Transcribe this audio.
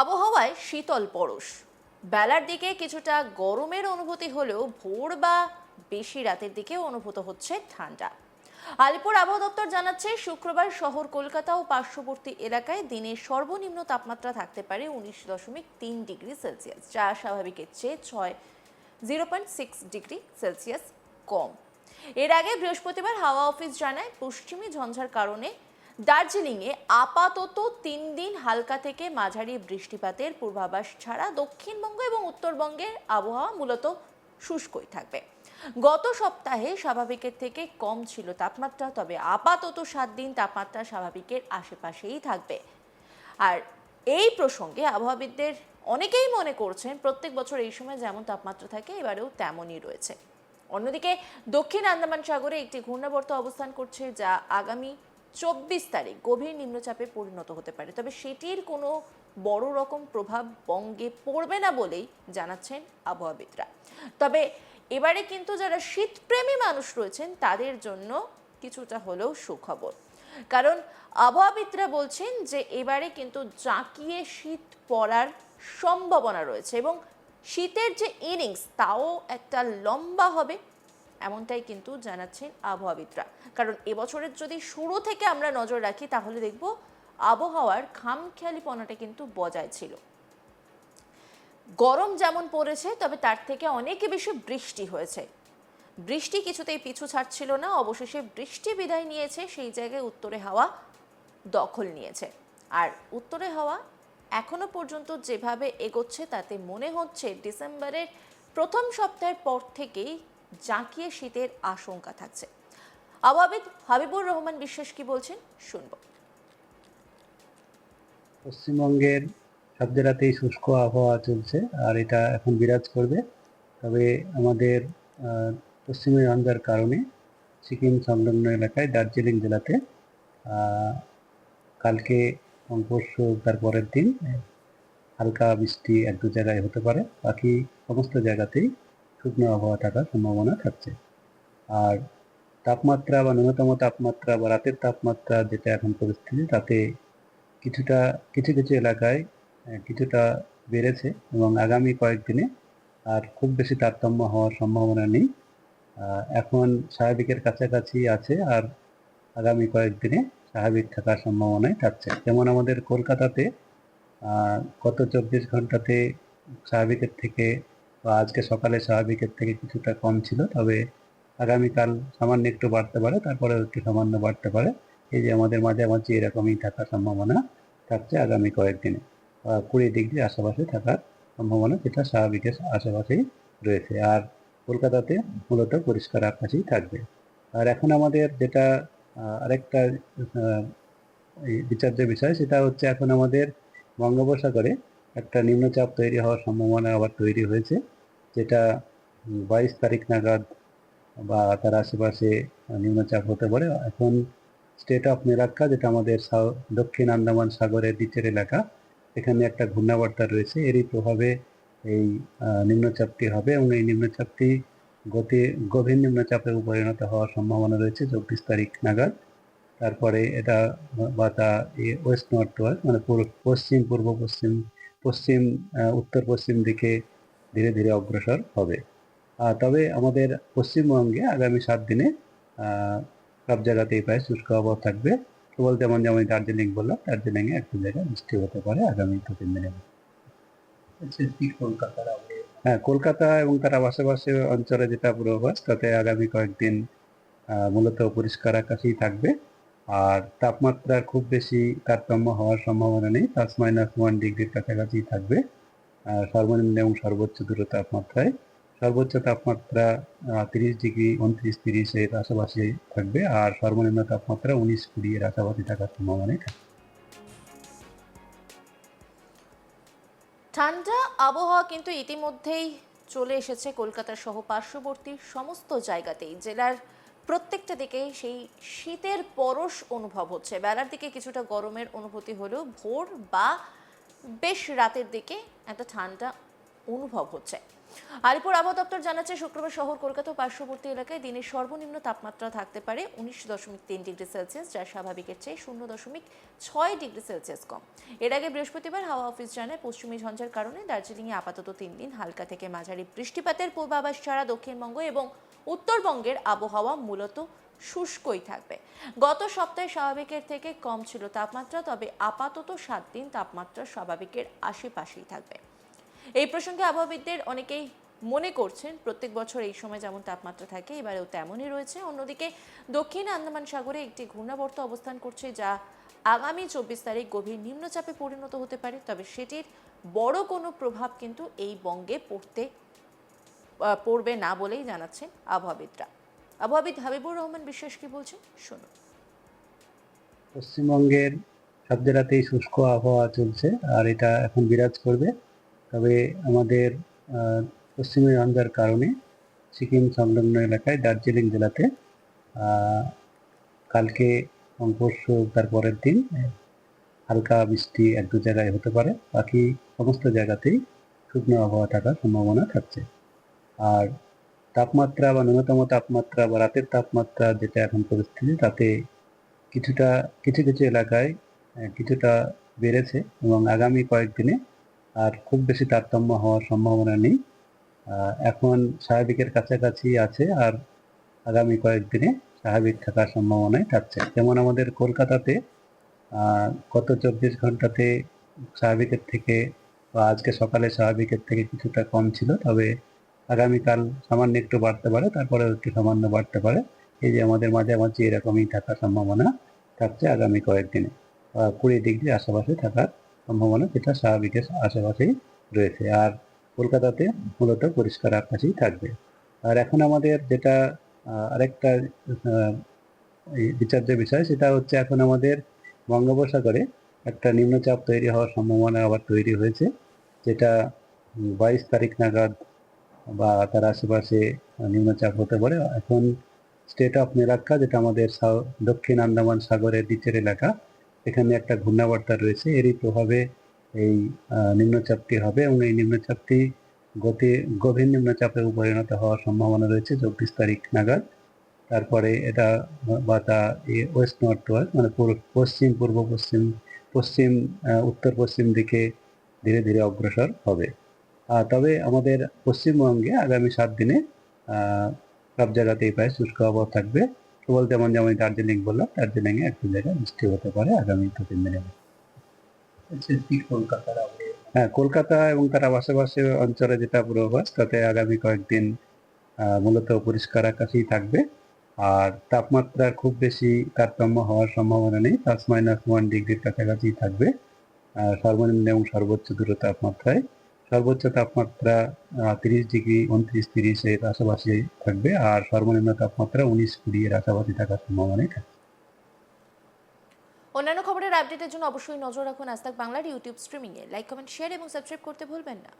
আবহাওয়ায় শীতল পরশ। বেলার দিকে কিছুটা গরমের অনুভূতি হলেও ভোর বা বেশি রাতের দিকে অনুভূত হচ্ছে ঠান্ডা। আলিপুর আবহাওয়া দপ্তর জানাচ্ছে, শুক্রবার শহর কলকাতা ও পার্শ্ববর্তী এলাকায় দিনের সর্বনিম্ন তাপমাত্রা থাকতে পারে উনিশ দশমিক তিন ডিগ্রি সেলসিয়াস, যা স্বাভাবিকের চেয়ে ছয়, zero point six degree Celsius কম। এর আগে বৃহস্পতিবার হাওয়া অফিস জানায়, পশ্চিমী ঝঞ্ঝার কারণে দার্জিলিংয়ে আপাতত তিন দিন হালকা থেকে মাঝারি বৃষ্টিপাতের পূর্বাভাস ছাড়া দক্ষিণবঙ্গ এবং উত্তরবঙ্গের আবহাওয়া মূলত শুষ্কই থাকবে। গত সপ্তাহে স্বাভাবিকের থেকে কম ছিল তাপমাত্রা, তবে আপাতত সাত দিন তাপমাত্রা স্বাভাবিকের আশেপাশেই থাকবে। আর এই প্রসঙ্গে আবহাওয়াবিদদের অনেকেই মনে করছেন, প্রত্যেক বছর এই সময় যেমন তাপমাত্রা থাকে, এবারেও তেমনই রয়েছে। অন্যদিকে দক্ষিণ আন্দামান সাগরে একটি ঘূর্ণাবর্ত অবস্থান করছে, যা আগামী চব্বিশ তারিখ গভীর নিম্নচাপে পরিণত হতে পারে। তবে সেটির কোনো বড় রকম প্রভাব বঙ্গে পড়বে না বলেই জানাচ্ছেন আবহাওয়াবিদরা। তবে এবারে কিন্তু যারা শীতপ্রেমী মানুষ রয়েছেন, তাদের জন্য কিছুটা হলেও সুখবর। কারণ আবহাওয়াবিদরা বলছেন যে, এবারে কিন্তু জাঁকিয়ে শীত পড়ার সম্ভাবনা রয়েছে এবং শীতের যে ইনিংস, তাও একটা লম্বা হবে। এমনটাই কিন্তু জানাচ্ছেন আবহাওয়াবিদরা। কারণ এবছরের যদি শুরু থেকে আমরা নজর রাখি, তাহলে দেখব আবহাওয়ার খামখেয়ালিপনাটা কিন্তু বজায় ছিল। গরম যেমন পড়েছে, তবে তার থেকে অনেকে বেশি বৃষ্টি হয়েছে। বৃষ্টি কিছুতেই পিছু ছাড়ছিল না, অবশেষে বৃষ্টি বিদায় নিয়েছে, সেই জায়গায় উত্তরে হাওয়া দখল নিয়েছে। আর উত্তরে হাওয়া এখনও পর্যন্ত যেভাবে এগোচ্ছে, তাতে মনে হচ্ছে ডিসেম্বরের প্রথম সপ্তাহের পর থেকেই জাঁকিয়ে শীতের আশঙ্কা থাকছে। আবহাওয়াবিদ হাবিবুর রহমান বিশ্বাস কি বলছেন? শুনব। পশ্চিমবঙ্গের সব জেলাতেই শুষ্ক আবহাওয়া চলছে, আর এটা এখন বিরাজ করবে। তবে আমাদের পশ্চিমী ঝঞ্ঝার কারণে সিকিম সংলগ্ন এলাকায় দার্জিলিং জেলাতে কালকে এবং পরশু তার পরের দিন, হালকা বৃষ্টি এক দু জায়গায় হতে পারে। বাকি সমস্ত জায়গাতেই শুকনো আবহাওয়া থাকার সম্ভাবনা থাকছে। আর তাপমাত্রা বা ন্যূনতম তাপমাত্রা বা রাতের তাপমাত্রা যেটা এখন পরিস্থিতি, তাতে কিছুটা, কিছু কিছু এলাকায় কিছুটা বেড়েছে এবং আগামী কয়েকদিনে আর খুব বেশি তারতম্য হওয়ার সম্ভাবনা নেই। এখন স্বাভাবিকের কাছাকাছি আছে আর আগামী কয়েকদিনে স্বাভাবিক থাকার সম্ভাবনাই থাকছে। যেমন আমাদের কলকাতাতে গত চব্বিশ ঘন্টাতে স্বাভাবিকের থেকে বা আজকে সকালে স্বাভাবিকের থেকে কিছুটা কম ছিল, তবে আগামীকাল সামান্য একটু বাড়তে পারে তারপরে একটু সামান্য বাড়তে পারে। এই যে আমাদের মাঝামাঝি এরকমই থাকার সম্ভাবনা থাকছে আগামী কয়েকদিনে। কুড়ি ডিগ্রি আশেপাশে থাকার সম্ভাবনা যেটা স্বাভাবিকের আশেপাশেই রয়েছে। আর কলকাতাতে মূলত পরিষ্কার আকাশই থাকবে। আর এখন আমাদের যেটা আরেকটা বিচার্য বিষয়, সেটা হচ্ছে এখন আমাদের বঙ্গোপসাগরে একটা নিম্নচাপ তৈরি হওয়ার সম্ভাবনা আবার তৈরি হয়েছে। যেটা বাইশ তারিখ নাগাদ বা তার আশেপাশে নিম্নচাপ হতে পারে। এখন স্টেট অফ নেরাক্কা যেটা আমাদের দক্ষিণ আন্দামান সাগরের নিচের এলাকা, এখানে একটা ঘূর্ণাবর্তা রয়েছে। এরই প্রভাবে এই নিম্নচাপটি হবে এবং এই নিম্নচাপটি গতি, গভীর নিম্নচাপে পরিণত হওয়ার সম্ভাবনা রয়েছে চব্বিশ তারিখ নাগাদ। তারপরে এটা বা তা ওয়েস্ট নর্থ ওয়েস্ট মানে পশ্চিম, পূর্ব পশ্চিম পশ্চিম উত্তর পশ্চিম দিকে ধীরে ধীরে অগ্রসর হবে। তবে আমাদের পশ্চিমবঙ্গে আগামী সাত দিনে সব জায়গাতেই প্রায় শুষ্ক আবহাওয়া থাকবে। কেবল যেমন যেমন দার্জিলিং বললাম দার্জিলিং এ একটু জায়গায় বৃষ্টি হতে পারে আগামী দু তিন দিনের কলকাতার হ্যাঁ কলকাতা এবং তার আশেপাশে অঞ্চলে যেটা পূর্বাভাস তাতে আগামী কয়েকদিন মূলত পরিষ্কার আকাশই থাকবে। আর তাপমাত্রা খুব বেশি তারতম্য হওয়ার সম্ভাবনা নেই প্লাস মাইনাস ওয়ান ডিগ্রির কাছাকাছি থাকবে। সর্বনিম্ন এবং সর্বোচ্চ দুটো তাপমাত্রায়, সর্বোচ্চ তাপমাত্রা তিরিশ ডিগ্রি, উনত্রিশ তিরিশ এর আশেপাশে থাকবে আর সর্বনিম্ন তাপমাত্রা উনিশ কুড়ি এর আশেপাশে থাকার সম্ভাবনাই থাকবে ঠান্ডা আবহাওয়া কিন্তু ইতিমধ্যেই চলে এসেছে কলকাতা সহ পার্শ্ববর্তী সমস্ত জায়গাতেই। জেলার প্রত্যেকটা দিকে সেই শীতের পরশ অনুভব হচ্ছে। বেলার দিকে কিছুটা গরমের অনুভূতি হলেও ভোর বা বেশ রাতের দিকে একটা ঠান্ডা অনুভব হচ্ছে। আলিপুর আবহাওয়া দপ্তর জানাচ্ছে, শুক্রবার শহর কলকাতা পার্শ্ববর্তী এলাকায় দিনের সর্বনিম্ন তাপমাত্রা থাকতে পারে উনিশ দশমিক তিন ডিগ্রি সেলসিয়াস, যা স্বাভাবিকের চেয়ে শূন্য দশমিক ছয় ডিগ্রি সেলসিয়াস কম। এর আগে বৃহস্পতিবার হাওয়া অফিস জানায়, পশ্চিমী ঝঞ্ঝার কারণে দার্জিলিংয়ে আপাতত তিন দিন, হালকা থেকে মাঝারি বৃষ্টিপাতের পূর্বাভাস ছাড়া দক্ষিণবঙ্গ এবং উত্তরবঙ্গের আবহাওয়া মূলত শুষ্কই থাকবে। গত সপ্তাহে স্বাভাবিকের থেকে কম ছিল তাপমাত্রা, তবে আপাতত সাত দিন তাপমাত্রা স্বাভাবিকের আশেপাশেই থাকবে। এই প্রসঙ্গে আবহাওয়াবিদদের অনেকেই মনে করছেন, প্রত্যেক বছর এই সময় যেমন তাপমাত্রা থাকে, এবারেও তেমনই রয়েছে। অন্যদিকে দক্ষিণ আন্দামান সাগরে একটি ঘূর্ণাবর্ত অবস্থান করছে, যা আগামী চব্বিশ তারিখ গভীর নিম্নচাপে পরিণত হতে পারে, তবে সেটির বড় কোনো প্রভাব কিন্তু এই বঙ্গে পড়তে পড়বে না বলেই জানাচ্ছেন আবহাওয়াবিদরা। আবহাওয়াবিদ হাবিবুর রহমান বিশ্বাস কি বলছেন? শুনুন। পশ্চিমবঙ্গের সব জেলাতেই শুষ্ক আবহাওয়া চলছে, আর এটা এখন বিরাজ করবে। তবে আমাদের পশ্চিমী ঝঞ্ঝার কারণে সিকিম সংলগ্ন এলাকায় দার্জিলিং জেলাতে কালকে এবং তার পরের দিন, হালকা বৃষ্টি এক দু জায়গায় হতে পারে। বাকি সমস্ত জায়গাতেই শুকনো আবহাওয়া থাকার সম্ভাবনা থাকছে। আর তাপমাত্রা বা ন্যূনতম তাপমাত্রা বা রাতের তাপমাত্রা যেটা এখন পরিস্থিতি, তাতে কিছুটা, কিছু কিছু এলাকায় কিছুটা বেড়েছে এবং আগামী কয়েকদিনে আর খুব বেশি তারতম্য হওয়ার সম্ভাবনা নেই। এখন স্বাভাবিকের কাছাকাছি আছে আর আগামী কয়েকদিনে স্বাভাবিক থাকার সম্ভাবনাই থাকছে। যেমন আমাদের কলকাতাতে গত চব্বিশ ঘন্টাতে স্বাভাবিকের থেকে বা আজকে সকালে স্বাভাবিকের থেকে কিছুটা কম ছিল, তবে আগামীকাল সামান্য একটু বাড়তে পারে, তারপরে একটু সামান্য বাড়তে পারে। এই যে আমাদের মাঝামাঝি এরকমই থাকার সম্ভাবনা থাকছে আগামী কয়েকদিনে। কুড়ি ডিগ্রি আশেপাশে থাকার সম্ভাবনা যেটা স্বাভাবিকের আশেপাশেই রয়েছে। আর কলকাতাতে মূলত পরিষ্কার আকাশই থাকবে। আর এখন আমাদের যেটা আরেকটা বিচার্য বিষয়, সেটা হচ্ছে এখন আমাদের বঙ্গোপসাগরে একটা নিম্নচাপ তৈরি হওয়ার সম্ভাবনা আবার তৈরি হয়েছে, যেটা বাইশ তারিখ নাগাদ বা তার আশেপাশে নিম্নচাপ হতে পারে। এখন স্টেট অফ নেরাক্কা যেটা আমাদের দক্ষিণ আন্দামান সাগরের নিচের এলাকা, এখানে একটা ঘূর্ণাবর্তা রয়েছে। এরই প্রভাবে এই নিম্নচাপটি হবে এবং এই নিম্নচাপটি গতি, গভীর নিম্নচাপে পরিণত হওয়ার সম্ভাবনা রয়েছে, চব্বিশ তারিখ নাগাদ। তারপরে এটা, বা তা ওয়েস্ট নর্থ ওয়েস্ট মানে পশ্চিম, পূর্ব পশ্চিম পশ্চিম উত্তর পশ্চিম দিকে ধীরে ধীরে অগ্রসর হবে। তবে আমাদের পশ্চিমবঙ্গে আগামী সাত দিনে সব জায়গাতেই প্রায় শুষ্ক আবহাওয়া থাকবে। কেবল যেমন যেমন দার্জিলিং বললাম দার্জিলিং এ একটু জায়গায় বৃষ্টি হতে পারে আগামী দু তিন দিনের কলকাতার হ্যাঁ কলকাতা এবং তার আশেপাশে অঞ্চলে যেটা পূর্বাভাস তাতে আগামী কয়েকদিন মূলত পরিষ্কার আকাশই থাকবে। আর তাপমাত্রা খুব বেশি তারতম্য হওয়ার সম্ভাবনা নেই প্লাস মাইনাস ওয়ান ডিগ্রির কাছাকাছি থাকবে। সর্বনিম্ন এবং সর্বোচ্চ দূর তাপমাত্রায়। সর্বোচ্চ তাপমাত্রা তিরিশ ডিগ্রি, উনত্রিশ, তিরিশের আশেপাশে থাকবে, আর সর্বনিম্ন তাপমাত্রা উনিশ কুড়ি এর আশেপাশে থাকার সম্ভাবনাই থাকবে অন্যান্য খবরের আপডেটের জন্য অবশ্যই নজর রাখুন আজ বাংলার ইউটিউব স্ট্রিমিংয়ে লাইক কমেন্ট শেয়ার এবং সাবস্ক্রাইব করতে ভুলবেন না।